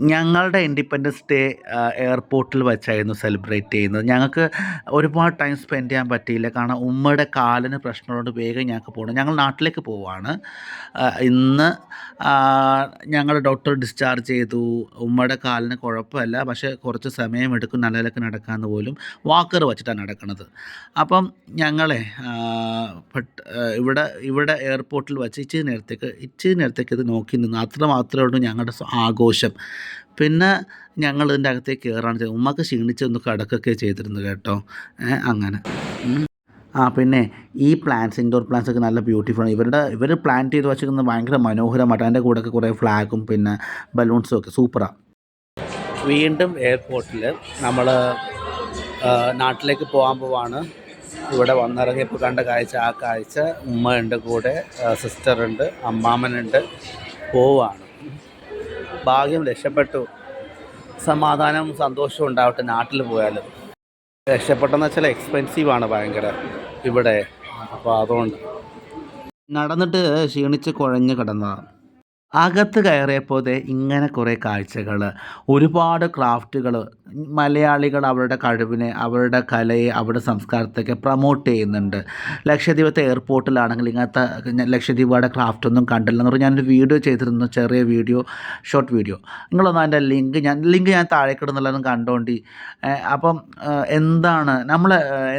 ഞങ്ങളുടെ independence day എയർപോർട്ടിൽ വെച്ചായിരുന്നു സെലിബ്രേറ്റ് ചെയ്യുന്നത്. ഞങ്ങൾക്ക് ഒരുപാട് ടൈം സ്പെൻഡ് ചെയ്യാൻ പറ്റിയില്ല. കാരണം ഉമ്മയുടെ കാലിന് പ്രശ്നമുള്ളതുകൊണ്ട് വേഗം ഞങ്ങൾക്ക് പോകണം ഞങ്ങൾ നാട്ടിലേക്ക് പോവുകയാണ്. ഇന്ന് ഞങ്ങൾ ഡോക്ടർ ഡിസ്ചാർജ് ചെയ്തു. ഉമ്മയുടെ കാലിന് കുഴപ്പമില്ല. പക്ഷേ കുറച്ച് സമയമെടുക്കും നല്ല നിലയ്ക്ക് നടക്കാമെന്ന് പോലും വാക്കർ വെച്ചിട്ടാണ് നടക്കുന്നത് അപ്പം ഞങ്ങളെ ഇവിടെ ഇവിടെ എയർപോർട്ടിൽ വെച്ച് ഇച്ചിരി നേരത്തേക്ക് ഇച്ചിരി നേരത്തേക്ക് ഇത് നോക്കി നിന്ന്. അത്ര മാത്രമേ ഉള്ളൂ ഞങ്ങളുടെ ആഘോഷം. പിന്നെ ഞങ്ങൾ ഇതിന്റെ അകത്തേക്ക് കയറാണ് ചെയ്തത്. ഉമ്മക്ക് ക്ഷീണിച്ചൊന്ന് കടക്കൊക്കെ ചെയ്തിരുന്നു കേട്ടോ. അങ്ങനെ. ആ പിന്നെ ഈ പ്ലാന്റ്സ് ഇൻഡോർ പ്ലാന്റ്സ് ഒക്കെ നല്ല ബ്യൂട്ടിഫുൾ ആണ്. ഇവരുടെ ഇവർ പ്ലാന്റ് ചെയ്ത് വെച്ചിരിക്കുന്നത് ഭയങ്കര മനോഹരമായിട്ട്. അതിന്റെ കൂടെ ഒക്കെ കുറേ ഫ്ലാഗും പിന്നെ ബലൂൺസും ഒക്കെ. സൂപ്പറാണ് വീണ്ടും എയർപോർട്ടിൽ നമ്മൾ നാട്ടിലേക്ക് പോകാൻ പോവാണ്. ഇവിടെ വന്നിറങ്ങിയപ്പോൾ കണ്ട കാഴ്ച ആ കാഴ്ച ഉമ്മയുണ്ട് കൂടെ സിസ്റ്ററുണ്ട് അമ്മാമ്മനുണ്ട് പോവാണ്. ഭാഗ്യം രക്ഷപ്പെട്ടു. സമാധാനവും സന്തോഷവും ഉണ്ടാവട്ടെ നാട്ടിൽ പോയാലും. രക്ഷപ്പെട്ടെന്ന് വെച്ചാൽ എക്സ്പെൻസീവ് ആണ് ഭയങ്കര ഇവിടെ. അപ്പോൾ അതുകൊണ്ട്. നടന്നിട്ട് ക്ഷീണിച്ച് കുഴഞ്ഞ് കിടന്നതാണ് അകത്ത് കയറിയപ്പോൾ ഇങ്ങനെ കുറേ കാഴ്ചകൾ ഒരുപാട് ക്രാഫ്റ്റുകൾ മലയാളികൾ അവരുടെ കഴിവിനെ അവരുടെ കലയെ അവരുടെ സംസ്കാരത്തൊക്കെ പ്രൊമോട്ട് ചെയ്യുന്നുണ്ട്. ലക്ഷദ്വീപത്തെ എയർപോർട്ടിലാണെങ്കിൽ ഇങ്ങനത്തെ ലക്ഷദ്വീപയുടെ ക്രാഫ്റ്റ് ഒന്നും കണ്ടില്ല എന്ന് പറഞ്ഞാൽ ഞാനൊരു വീഡിയോ ചെയ്തിരുന്നു ചെറിയ വീഡിയോ ഷോർട്ട് വീഡിയോ നിങ്ങളൊന്നും അതിന്റെ ലിങ്ക് ഞാൻ ലിങ്ക് ഞാൻ താഴെ കിടന്നുള്ളതും കണ്ടോണ്ടി അപ്പം എന്താണ് നമ്മൾ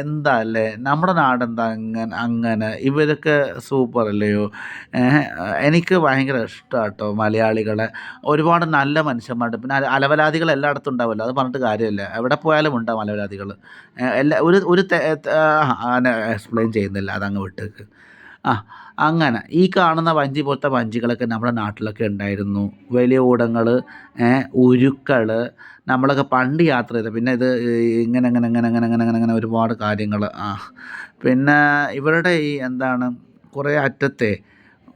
എന്താ അല്ലേ? നമ്മുടെ നാടെന്താ അങ്ങനെ അങ്ങനെ? ഇവരൊക്കെ സൂപ്പർ അല്ലയോ? എനിക്ക് ഭയങ്കര ഇഷ്ടമാണ് കേട്ടോ മലയാളികളെ. ഒരുപാട് നല്ല മനുഷ്യന്മാരുണ്ട്. പിന്നെ അല- അലവലാദികൾ എല്ലായിടത്തും ഉണ്ടാവുമല്ലോ അത് പറഞ്ഞിട്ട് കാര്യമില്ല. എവിടെ പോയാലും ഉണ്ടാവും അലവലാദികൾ. എല്ലാ ഒരു ഒരു അങ്ങനെ എക്സ്പ്ലെയിൻ ചെയ്യുന്നില്ല അതങ്ങ് വിട്ടേക്ക്. ആ അങ്ങനെ ഈ കാണുന്ന വഞ്ചി പോലത്തെ വഞ്ചികളൊക്കെ നമ്മുടെ നാട്ടിലൊക്കെ ഉണ്ടായിരുന്നു. വലിയ ഊടങ്ങൾ ഉരുക്കൾ നമ്മളൊക്കെ പണ്ട് യാത്ര ചെയ്ത പിന്നെ ഇത് ഇങ്ങനെ അങ്ങനെ അങ്ങനെ അങ്ങനെ ഇങ്ങനെ ഇങ്ങനെ ഇങ്ങനെ ഒരുപാട് കാര്യങ്ങൾ. ആ പിന്നെ ഇവരുടെ ഈ എന്താണ് കുറേ അറ്റത്തെ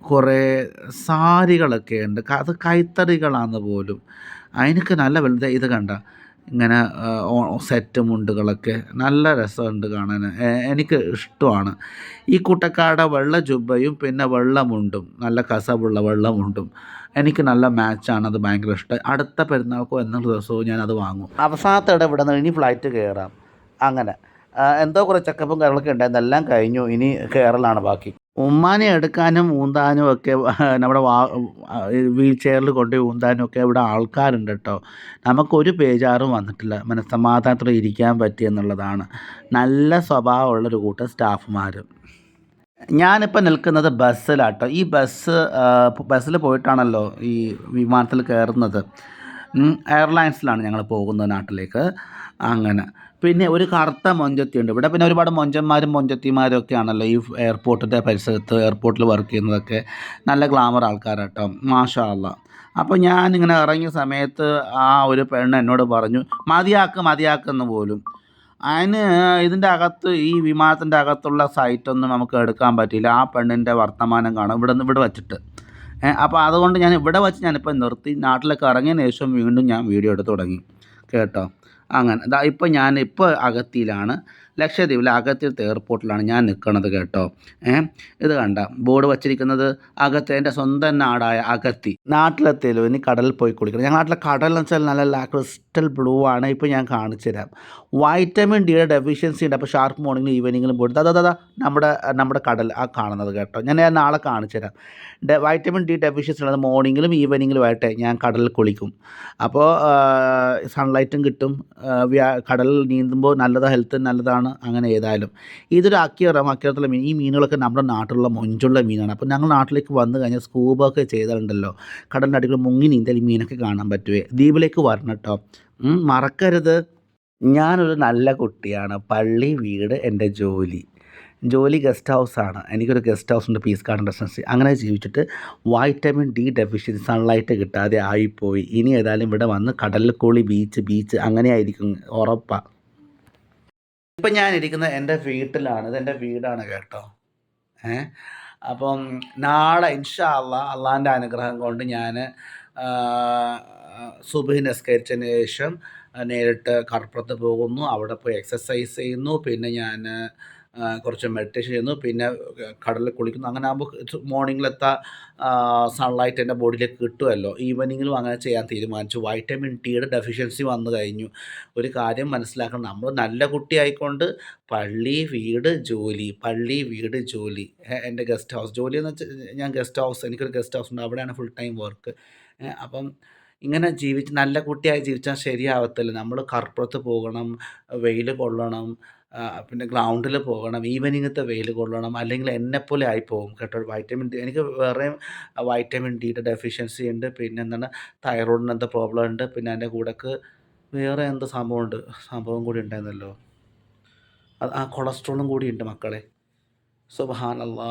കുറേ സാരികളൊക്കെ ഉണ്ട്. അത് കൈത്തറികളാണ് പോലും. അതിനൊക്കെ നല്ല വലുത്. ഇത് കണ്ട. ഇങ്ങനെ സെറ്റ് മുണ്ടുകളൊക്കെ നല്ല രസമുണ്ട് കാണാൻ. എനിക്ക് ഇഷ്ടമാണ്. ഈ കുട്ടക്കാരുടെ വെള്ള ജുബയും പിന്നെ വെള്ള മുണ്ടും നല്ല കസവുള്ള വെള്ള മുണ്ടും എനിക്ക് നല്ല മാച്ചാണ്. അത് ഭയങ്കര ഇഷ്ടം. അടുത്ത പെരുന്നാൾക്കോ എന്നുള്ള ദിവസവും ഞാൻ അത് വാങ്ങും. അവസാനത്തെ ഇടം ഇവിടെ നിന്ന് ഇനി ഫ്ലൈറ്റ് കയറാം. അങ്ങനെ. എന്തോ കുറേ ചെക്കപ്പും കാര്യങ്ങളൊക്കെ ഉണ്ടായിരുന്നു. എല്ലാം കഴിഞ്ഞു. ഇനി കയറലാണ് ബാക്കി. ഉമ്മാനെ എടുക്കാനും ഊന്താനും ഒക്കെ നമ്മുടെ വാ വീൽ ചെയറിൽ കൊണ്ടുപോയി ഊന്താനും ഒക്കെ ഇവിടെ ആൾക്കാരുണ്ട് കേട്ടോ. നമുക്കൊരു പേജാറും വന്നിട്ടില്ല. മനസ്സമാധാനത്തോടെ ഇരിക്കാൻ പറ്റിയെന്നുള്ളതാണ് നല്ല സ്വഭാവമുള്ളൊരു കൂട്ടം സ്റ്റാഫുമാർ ഞാനിപ്പോൾ നിൽക്കുന്നത് ബസ്സിലാട്ടോ ഈ ബസ് ബസ്സിൽ പോയിട്ടാണല്ലോ ഈ വിമാനത്തിൽ കയറുന്നത്. എയർലൈൻസിലാണ് ഞങ്ങൾ പോകുന്നത് നാട്ടിലേക്ക്. അങ്ങനെ. പിന്നെ ഒരു കറുത്ത മൊഞ്ചത്തിയുണ്ട്. ഇവിടെ പിന്നെ ഒരുപാട് മൊഞ്ചന്മാരും മൊഞ്ചത്തിമാരും ഒക്കെ ആണല്ലോ ഈ എയർപോർട്ടിന്റെ പരിസരത്ത് എയർപോർട്ടിൽ വർക്ക് ചെയ്യുന്നതൊക്കെ. നല്ല ഗ്ലാമർ ആൾക്കാരാട്ടോ. മാഷാ അല്ലാ അപ്പോൾ ഞാനിങ്ങനെ ഇറങ്ങിയ സമയത്ത് ആ ഒരു പെണ്ണ് എന്നോട് പറഞ്ഞു മതിയാക്ക് മതിയാക്കെന്ന് പോലും. അതിന് ഇതിന്റെ അകത്ത് ഈ വിമാനത്തിന്റെ അകത്തുള്ള സൈറ്റൊന്നും നമുക്ക് എടുക്കാൻ പറ്റിയില്ല ആ പെണ്ണിന്റെ വർത്തമാനം കാണാം. ഇവിടെ നിന്ന് ഇവിടെ വച്ചിട്ട്. അപ്പോൾ അതുകൊണ്ട് ഞാൻ ഇവിടെ വെച്ച് ഞാനിപ്പോൾ നിർത്തി നാട്ടിലൊക്കെ ഇറങ്ങിയതിന് ശേഷം വീണ്ടും ഞാൻ വീഡിയോ എടുത്ത് തുടങ്ങി. കേട്ടോ? അങ്ങനെ ഇപ്പോൾ ഞാൻ ഇപ്പോൾ അഗത്തിയിലാണ് ലക്ഷദ്വീപിലെ അഗത്തിയിലത്തെ എയർപോർട്ടിലാണ് ഞാൻ നിൽക്കുന്നത് കേട്ടോ. ഏ? ഇത് കണ്ട ബോർഡ് വച്ചിരിക്കുന്നത് അകത്ത് എന്റെ സ്വന്തം നാടായ അകത്തി നാട്ടിലെത്തിയല്ലോ ഇനി കടലിൽ പോയി കുളിക്കണം. ഞങ്ങളുടെ നാട്ടിലെ കടൽ എന്ന് വെച്ചാൽ നല്ല ക്രിസ്റ്റൽ ബ്ലൂ ആണ് ഇപ്പോൾ ഞാൻ കാണിച്ചു തരാം. വൈറ്റമിൻ ഡിയുടെ ഡെഫിഷ്യൻസി ഉണ്ട് അപ്പോൾ ഷാർപ്പ് മോർണിംഗിലും ഈവനിങ്ങിലും പോയിട്ട് അതാ അതാ നമ്മുടെ നമ്മുടെ കടൽ ആ കാണുന്നത് കേട്ടോ. ഞാൻ ഞാൻ നാളെ കാണിച്ചു തരാം. വൈറ്റമിൻ ഡി ഡെഫിഷ്യൻസി ഉള്ളത് മോർണിംഗിലും ഈവനിങ്ങിലും ആയിട്ട് ഞാൻ കടലിൽ കുളിക്കും. അപ്പോൾ സൺലൈറ്റും കിട്ടും. കടലിൽ നീന്തുമ്പോൾ നല്ലതാണ് ഹെൽത്ത് നല്ലതാണ്. അങ്ങനെ ഏതായാലും. ഇതൊരു അക്കിയറം അക്കിയറത്തിലെ മീൻ ഈ മീനുകളൊക്കെ നമ്മുടെ നാട്ടിലുള്ള മൊഞ്ചുള്ള മീനാണ്. അപ്പോൾ ഞങ്ങൾ നാട്ടിലേക്ക് വന്നു കഴിഞ്ഞാൽ സ്കൂബൊക്കെ ചെയ്തിട്ടുണ്ടല്ലോ കടലിന്റെ അടിയിൽ മുങ്ങി നീന്തൽ മീനൊക്കെ കാണാൻ പറ്റുമേ ദ്വീപിലേക്ക് വരണം കേട്ടോ. മറക്കരുത്. ഞാനൊരു നല്ല കുട്ടിയാണ്. പള്ളി വീട് എന്റെ ജോലി. ജോലി ഗസ്റ്റ് ഹൗസാണ് എനിക്കൊരു ഗസ്റ്റ് ഹൗസ് ഉണ്ട് പീസ് ഗാർഡൻ റെസിഡൻസി. അങ്ങനെ ജീവിച്ചിട്ട് വൈറ്റമിൻ ഡി ഡെഫിഷ്യൻസി സൺലൈറ്റ് കിട്ടാതെ ആയിപ്പോയി. ഇനി ഏതായാലും ഇവിടെ വന്ന് കടലിൽ കൂളി ബീച്ച് ബീച്ച് അങ്ങനെ ആയിരിക്കും ഉറപ്പാണ് ഇപ്പം ഞാൻ ഇരിക്കുന്നത് എന്റെ വീട്ടിലാണ്. ഇത് എന്റെ വീടാണ് കേട്ടോ. ഏ? അപ്പം നാളെ ഇൻഷാ അല്ല അള്ളാന്റെ അനുഗ്രഹം കൊണ്ട് ഞാൻ സുബഹി നിസ്കരിച്ചതിന് ശേഷം നേരിട്ട് കടപ്പുറത്ത് പോകുന്നു. അവിടെ പോയി എക്സസൈസ് ചെയ്യുന്നു. പിന്നെ ഞാൻ കുറച്ച് മെഡിറ്റേഷൻ ചെയ്യുന്നു. പിന്നെ കടലിൽ കുളിക്കുന്നു. അങ്ങനെ ആകുമ്പോൾ മോർണിംഗിലെത്താ സൺലൈറ്റ് എന്റെ ബോഡിയിലേക്ക് കിട്ടുമല്ലോ ഈവനിങ്ങിലും അങ്ങനെ ചെയ്യാൻ തീരുമാനിച്ചു. വൈറ്റമിൻ ഡിയുടെ ഡെഫിഷ്യൻസി വന്നു കഴിഞ്ഞു. ഒരു കാര്യം മനസ്സിലാക്കണം. നമ്മൾ നല്ല കുട്ടിയായിക്കൊണ്ട് പള്ളി വീട് ജോലി. പള്ളി വീട് ജോലി. എന്റെ ഗസ്റ്റ് ഹൗസ് ജോലി എന്ന് വെച്ചാൽ ഞാൻ ഗസ്റ്റ് ഹൗസ് എനിക്കൊരു ഗസ്റ്റ് ഹൗസ് ഉണ്ട്. അവിടെയാണ് ഫുൾ ടൈം വർക്ക് അപ്പം ഇങ്ങനെ ജീവിച്ച് നല്ല കുട്ടിയായി ജീവിച്ചാൽ ശരിയാവത്തില്ല. നമ്മൾ കർപ്പുറത്ത് പോകണം വെയിൽ കൊള്ളണം പിന്നെ ഗ്രൗണ്ടിൽ പോകണം ഈവനിങ്ങത്തെ വെയിൽ കൊള്ളണം അല്ലെങ്കിൽ എന്നെപ്പോലെ ആയിപ്പോകും കേട്ടോ. വൈറ്റമിൻ ഡി എനിക്ക് വേറെയും വൈറ്റമിൻ ഡിയുടെ ഡെഫിഷ്യൻസി ഉണ്ട്. പിന്നെ എന്താണ് തൈറോയിഡിന് എന്താ പ്രോബ്ലം ഉണ്ട്. പിന്നെ അതിന്റെ കൂടെക്ക് വേറെ എന്ത് സംഭവമുണ്ട് സംഭവം കൂടി ഉണ്ടായിരുന്നല്ലോ. അത് ആ കൊളസ്ട്രോളും കൂടി ഉണ്ട് മക്കളെ. സുബാനല്ലാ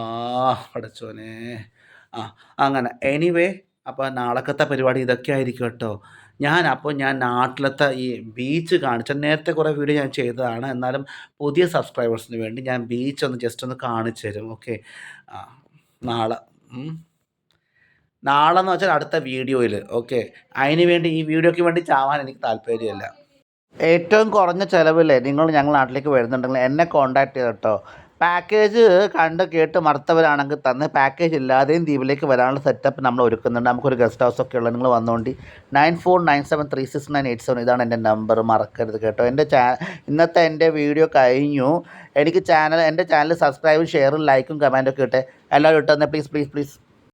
പടച്ചോനെ. ആ അങ്ങനെ. എനിവേ അപ്പോൾ നാളക്കത്തെ പരിപാടി ഇതൊക്കെ ആയിരിക്കും കേട്ടോ. ഞാൻ അപ്പോൾ ഞാൻ നാട്ടിലത്തെ ഈ ബീച്ച് കാണിച്ച നേരത്തെ കുറേ വീഡിയോ ഞാൻ ചെയ്തതാണ്. എന്നാലും പുതിയ സബ്സ്ക്രൈബേഴ്സിന് വേണ്ടി ഞാൻ ബീച്ച് ഒന്ന് ജസ്റ്റ് ഒന്ന് കാണിച്ചു തരും. ഓക്കെ നാളെ. നാളെ എന്ന് വെച്ചാൽ അടുത്ത വീഡിയോയിൽ ഓക്കെ അതിന് വേണ്ടി ഈ വീഡിയോയ്ക്ക് വേണ്ടി ചാവാൻ എനിക്ക് താല്പര്യമില്ല. ഏറ്റവും കുറഞ്ഞ ചിലവിൽ നിങ്ങൾ ഞങ്ങൾ നാട്ടിലേക്ക് വരുന്നുണ്ടെങ്കിൽ എന്നെ കോൺടാക്ട് ചെയ്ത് പാക്കേജ് കണ്ട് കേട്ട് മറുത്തവരാണെങ്കിൽ തന്നെ പാക്കേജ് ഇല്ലാതെയും ദ്വീപിലേക്ക് വരാനുള്ള സെറ്റപ്പ് നമ്മൾ ഒരുക്കുന്നുണ്ട്. നമുക്കൊരു ഗസ്റ്റ് ഹൗസ് ഒക്കെ ഉള്ളത് നിങ്ങൾ വന്നുകൊണ്ട് nine four nine seven three six nine eight seven ഇതാണ് എന്റെ നമ്പർ മറക്കരുത് കേട്ടോ. എന്റെ ചാ ഇന്നത്തെ എന്റെ വീഡിയോ കഴിഞ്ഞു. എനിക്ക് ചാനൽ എന്റെ ചാനൽ സബ്സ്ക്രൈബും ഷെയറും ലൈക്കും കമന്റൊക്കെ ഇട്ടെ. എല്ലാവരും ഇട്ടെന്നേ പ്ലീസ് പ്ലീസ് പ്ലീസ്